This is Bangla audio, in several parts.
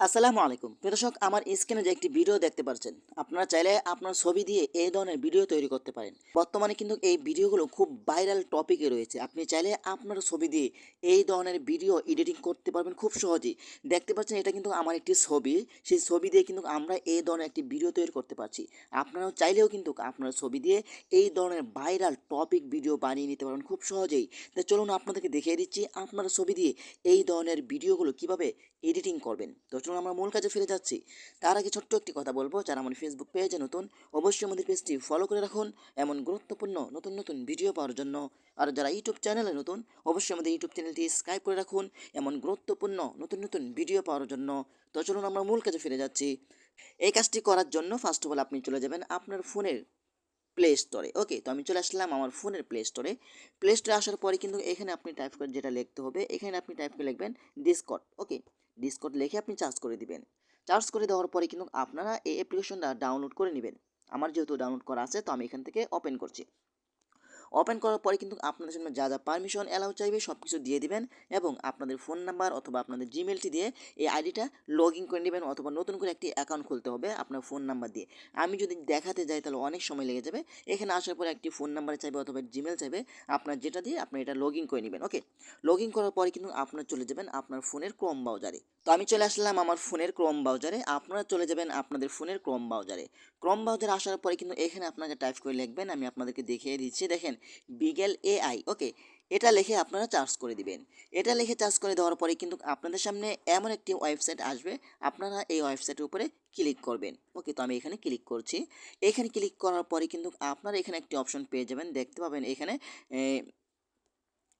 আসসালামু আলাইকুম। প্রিয় দর্শক, আমার স্ক্রিনে যে একটি ভিডিও দেখতে পাচ্ছেন, আপনারা চাইলে আপনার ছবি দিয়ে এই ধরনের ভিডিও তৈরি করতে পারেন। বর্তমানে কিন্তু এই ভিডিওগুলো খুব ভাইরাল টপিকে রয়েছে। আপনি চাইলে আপনার ছবি দিয়ে এই ধরনের ভিডিও এডিটিং করতে পারবেন খুব সহজেই। দেখতে পাচ্ছেন, এটা কিন্তু আমার একটি ছবি। সেই ছবি দিয়ে কিন্তু আমরা এই ধরনের একটি ভিডিও তৈরি করতে পারছি। আপনারাও চাইলেও কিন্তু আপনার ছবি দিয়ে এই ধরনের ভাইরাল টপিক ভিডিও বানিয়ে নিতে পারবেন খুব সহজেই। তো চলুন আপনাদেরকে দেখিয়ে দিচ্ছি, আপনার ছবি দিয়ে এই ধরনের ভিডিওগুলো কীভাবে এডিটিং করবেন। তো চলুন আমরা মূল কাজে ফিরে যাচ্ছি। তার আগে ছোট্ট একটি কথা বলব, যারা আমার ফেসবুক পেজে নতুন, অবশ্যই আমাদের পেজটি ফলো করে রাখুন। এমন গুরুত্বপূর্ণ নতুন নতুন ভিডিও পাওয়ার জন্য। আর যারা ইউটিউব চ্যানেলে নতুন, অবশ্যই আমাদের ইউটিউব চ্যানেলটি সাবস্ক্রাইব করে রাখুন। এমন গুরুত্বপূর্ণ নতুন নতুন ভিডিও পাওয়ার জন্য। তো চলুন আমরা মূল কাজে ফিরে যাচ্ছি। এই কাজটি করার জন্য ফার্স্ট অফ অল আপনি চলে যাবেন আপনার ফোনের প্লে স্টোরে ওকে তো আমি চলে আসলাম আমার ফোনের প্লে স্টোরে প্লে স্টোরে আসার পরে কিন্তু এখানে আপনি টাইপ করে যেটা লিখতে হবে, এখানে আপনি টাইপ করে লিখবেন ডিসকট ওকে ডিসকট লিখে আপনি চার্জ করে দিবেন। চার্জ করে দেওয়ার পরে কিন্তু আপনারা এই অ্যাপ্লিকেশনটা ডাউনলোড করে নেবেন। আমার যেহেতু ডাউনলোড করা আছে, তো আমি এখান থেকে ওপেন করছি। ওপেন করার পরে কিন্তু আপনাদের জন্য যা যা পারমিশন অ্যালাউ চাইবে সব কিছু দিয়ে দিবেন এবং আপনাদের ফোন নাম্বার অথবা আপনাদের জিমেলটি দিয়ে এই আইডিটা লগ ইন করে নেবেন অথবা নতুন করে একটি অ্যাকাউন্ট খুলতে হবে আপনার ফোন নাম্বার দিয়ে। আমি যদি দেখাতে যাই তাহলে অনেক সময় লেগে যাবে। এখানে আসার পরে একটি ফোন নাম্বার চাইবে অথবা জিমেল চাইবে। আপনার যেটা দিয়ে আপনি এটা লগ ইন করে নেবেন ওকে লগ ইন করার পরে কিন্তু আপনার চলে যাবেন আপনার ফোনের ক্রম ব্রাউজারে তো আমি চলে আসলাম আমার ফোনের ক্রম ব্রাউজারে আপনারা চলে যাবেন আপনাদের ফোনের ক্রম ব্রাউজারে ক্রম ব্রাউজারে আসার পরে কিন্তু এখানে আপনাকে টাইপ করে লিখবেন। আমি আপনাদেরকে দেখিয়ে দিচ্ছি, দেখেন। বিগেল এআই। ওকে, এটা লিখে আপনারা চার্জ করে দিবেন। এটা লিখে চার্জ করে দেওয়ার পরে কিন্তু আপনাদের সামনে এমন একটি ওয়েবসাইট আসবে, আপনারা এই ওয়েবসাইটের উপরে ক্লিক করবেন। ওকে, তো আমি এখানে ক্লিক করছি। এখানে ক্লিক করার পরে কিন্তু আপনারা এখানে একটি অপশন পেয়ে যাবেন। দেখতে পাবেন এখানে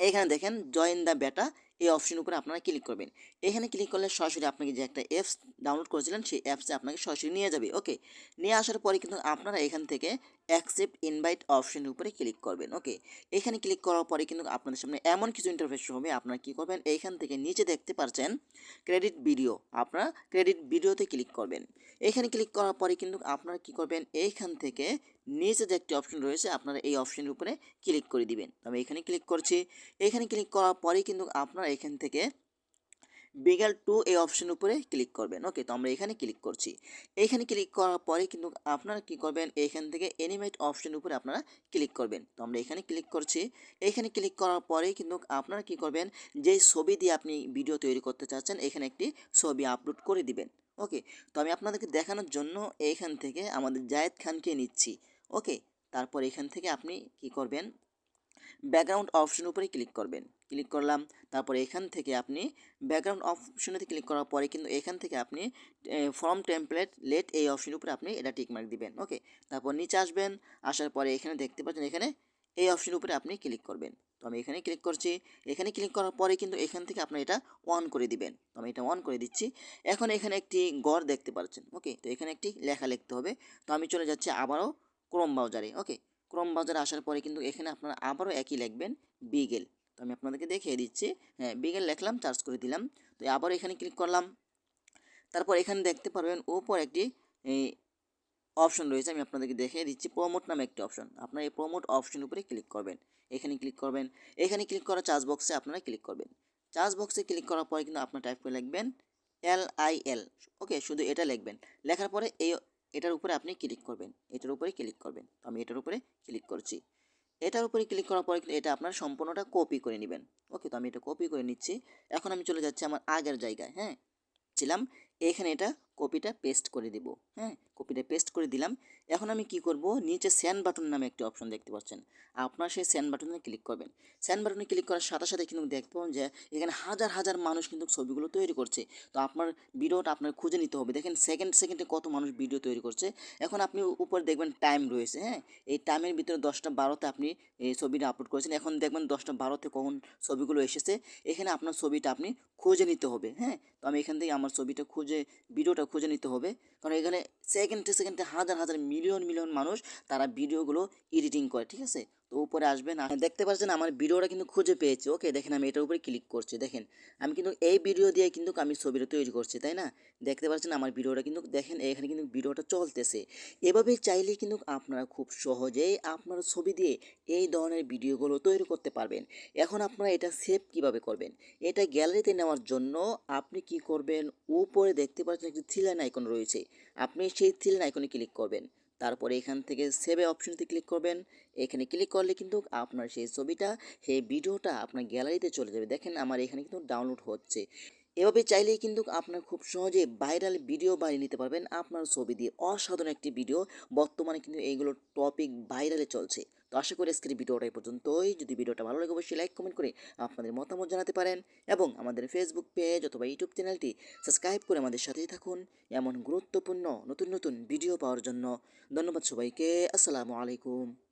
এখানে দেখেন, জয়েন দ্য বেটা এই অপশন উপরে আপনারা ক্লিক করবেন। এখানে ক্লিক করলে সরাসরি আপনাকে যে একটা অ্যাপস ডাউনলোড করেছিলেন, সেই অ্যাপসে আপনাকে সরাসরি নিয়ে যাবে ওকে নিয়ে আসার পরে কিন্তু আপনারা এখান থেকে অ্যাকসেপ্ট ইনভাইট অপশনের উপরে ক্লিক করবেন ওকে এখানে ক্লিক করার পরে কিন্তু আপনাদের সামনে এমন কিছু ইন্টারফেস হবে, আপনারা কী করবেন? এইখান থেকে নিচে দেখতে পাচ্ছেন ক্রেডিট ভিডিও আপনারা ক্রেডিট ভিডিওতে ক্লিক করবেন। এখানে ক্লিক করার পরে কিন্তু আপনারা কী করবেন? এইখান থেকে নিচে যে একটি অপশন রয়েছে, আপনারা এই অপশনের উপরে ক্লিক করে দিবেন। আমি এখানে ক্লিক করছি। এখানে ক্লিক করার পরে কিন্তু আপনারা এখান থেকে বিগেল টু এই অপশন উপরে ক্লিক করবেন। ওকে, তো আমরা এখানে ক্লিক করছি। এইখানে ক্লিক করার পরে কিন্তু আপনারা কি করবেন? এইখান থেকে এনিমেট অপশন উপরে আপনারা ক্লিক করবেন। তো আমরা এখানে ক্লিক করছি। এখানে ক্লিক করার পরে কিন্তু আপনারা কি করবেন? যে ছবি দিয়ে আপনি ভিডিও তৈরি করতে চাচ্ছেন, এখানে একটি ছবি আপলোড করে দিবেন। ওকে, তো আমি আপনাদেরকে দেখানোর জন্য এইখান থেকে আমাদের জায়েদ খানকে নিচ্ছি। ওকে, তারপর এখান থেকে আপনি কি করবেন? ব্যাকগ্রাউন্ড অপশন উপরে ক্লিক করবেন। ক্লিক করলাম। তারপর এখান থেকে আপনি ব্যাকগ্রাউন্ড অপশনেতে ক্লিক করার পরে কিন্তু এখান থেকে আপনি ফর্ম টেমপ্লেট লেট এই অপশন উপরে আপনি এটা টিকমার্ক দিবেন ওকে তারপর নিচে আসবেন, আসার পরে এখানে দেখতে পাচ্ছেন এখানে এই অপশন উপরে আপনি ক্লিক করবেন। তো আমি এখানে ক্লিক করছি। এখানে ক্লিক করার পরে কিন্তু এখান থেকে আপনি এটা অন করে দিবেন। তো আমি এটা অন করে দিচ্ছি। এখন এখানে একটি গড় দেখতে পাচ্ছেন ওকে তো এখানে একটি লেখা লিখতে হবে। তো আমি চলে যাচ্ছি আবারও ক্রোম ব্রাউজারে ওকে ক্রোম ব্রাউজারে আসার পরে কিন্তু এখানে আপনারা আবারও একই লিখবেন বিগেল তো আমি আপনাদেরকে দেখিয়ে দিচ্ছি। হ্যাঁ বিগেল লিখলাম চার্জ করে দিলাম। তো আবারও এখানে ক্লিক করলাম। তারপর এখানে দেখতে পারবেন ওপর একটি অপশন রয়েছে, আমি আপনাদেরকে দেখিয়ে দিচ্ছি। প্রমোট নামে একটি অপশন আপনারা এই প্রমোট অপশন উপরে ক্লিক করবেন। এখানে ক্লিক করবেন। এখানে ক্লিক করা চার্জ বক্সে আপনারা ক্লিক করবেন। চার্জ বক্সে ক্লিক করার পরে কিন্তু আপনার টাইপ করে লিখবেন এল আই এল ওকে, শুধু এটা লিখবেন। লেখার পরে এই, এটার উপরে আপনি ক্লিক করবেন। এটার উপরে ক্লিক করবেন। তো আমি এটার উপরে ক্লিক করছি। এটার উপরে ক্লিক করার পরে এটা আপনার সম্পূর্ণটা কপি করে নেবেন। ওকে তো আমি এটা কপি করে নিচ্ছি। এখন আমি চলে যাচ্ছি আমার আগের জায়গায় হ্যাঁ? ছিলাম। এখানে এটা কপিটা পেস্ট করে দিব। হ্যাঁ কপিটা পেস্ট করে দিলাম। এখন আমি কি করব? নিচে স্যান্ড বাটন নামে একটি অপশন দেখতে পাচ্ছেন। আপনার সেই স্যান্ড বাটনে ক্লিক করবেন। স্যান্ড বাটনে ক্লিক করার সাথে সাথে কিন্তু দেখতে পাবেন যে, এখানে হাজার হাজার মানুষ কিন্তু ছবিগুলো তৈরি করছে। তো আপনার ভিডিওটা আপনার খুঁজে নিতে হবে। দেখেন সেকেন্ড সেকেন্ডে কত মানুষ ভিডিও তৈরি করছে। এখন আপনি উপরে দেখবেন টাইম রয়েছে হ্যাঁ? এই টাইমের ভিতরে দশটা বারোতে আপনি এই ছবিটা আপলোড করেছেন। এখন দেখবেন দশটা বারোতে কখন ছবিগুলো এসেছে। এখানে আপনার ছবিটা আপনি খুঁজে নিতে হবে হ্যাঁ? তো আমি এখান থেকে আমার ছবিটা খুঁজে, ভিডিওটা খুঁজে নিতে হবে। কারণ এখানে সেকেন্ডে সেকেন্ডে হাজার হাজার মিলিয়ন মিলিয়ন মানুষ তারা ভিডিওগুলো এডিটিং করে, ঠিক আছে? তো উপরে আসবেন দেখতে পাচ্ছেন আমার ভিডিওটা কিন্তু খুঁজে পেয়েছি। ওকে, দেখেন আমি এটার উপরে ক্লিক করছি, দেখেন। আমি কিন্তু এই ভিডিও দিয়ে কিন্তু আমি ছবিটা তৈরি করছি, তাই না? দেখতে পাচ্ছেন আমার ভিডিওটা কিন্তু, দেখেন এখানে কিন্তু ভিডিওটা চলতেছে। এভাবে চাইলে কিন্তু আপনারা খুব সহজেই আপনার ছবি দিয়ে এই ধরনের ভিডিওগুলো তৈরি করতে পারবেন। এখন আপনারা এটা সেভ কীভাবে করবেন? এটা গ্যালারিতে নেওয়ার জন্য আপনি কি করবেন? উপরে দেখতে পাচ্ছেন একটি থ্রিলাইন আইকন রয়েছে। আপনি সেই থ্রিলাইন আইকনে ক্লিক করবেন। তারপরে এখান থেকে সেভে অপশনতে ক্লিক করবেন। এখানে ক্লিক করলে কিন্তু আপনার সেই ছবিটা, সেই ভিডিওটা আপনার গ্যালারিতে চলে যাবে। দেখেন আমার এখানে কিন্তু ডাউনলোড হচ্ছে। এভাবে চাইলেই কিন্তু আপনার খুব সহজে ভাইরাল ভিডিও বানিয়ে নিতে পারবেন আপনার ছবি দিয়ে। অসাধারণ একটি ভিডিও বর্তমানে কিন্তু এইগুলো টপিক ভাইরালে চলছে। তো আশা করি আজকের ভিডিওটা এই পর্যন্তই। যদি ভিডিওটা ভালো লাগে অবশ্যই লাইক কমেন্ট করে আপনাদের মতামত জানাতে পারেন এবং আমাদের ফেসবুক পেজ অথবা ইউটিউব চ্যানেলটি সাবস্ক্রাইব করে আমাদের সাথেই থাকুন এমন গুরুত্বপূর্ণ নতুন নতুন ভিডিও পাওয়ার জন্য। ধন্যবাদ সবাইকে। আসসালামু আলাইকুম।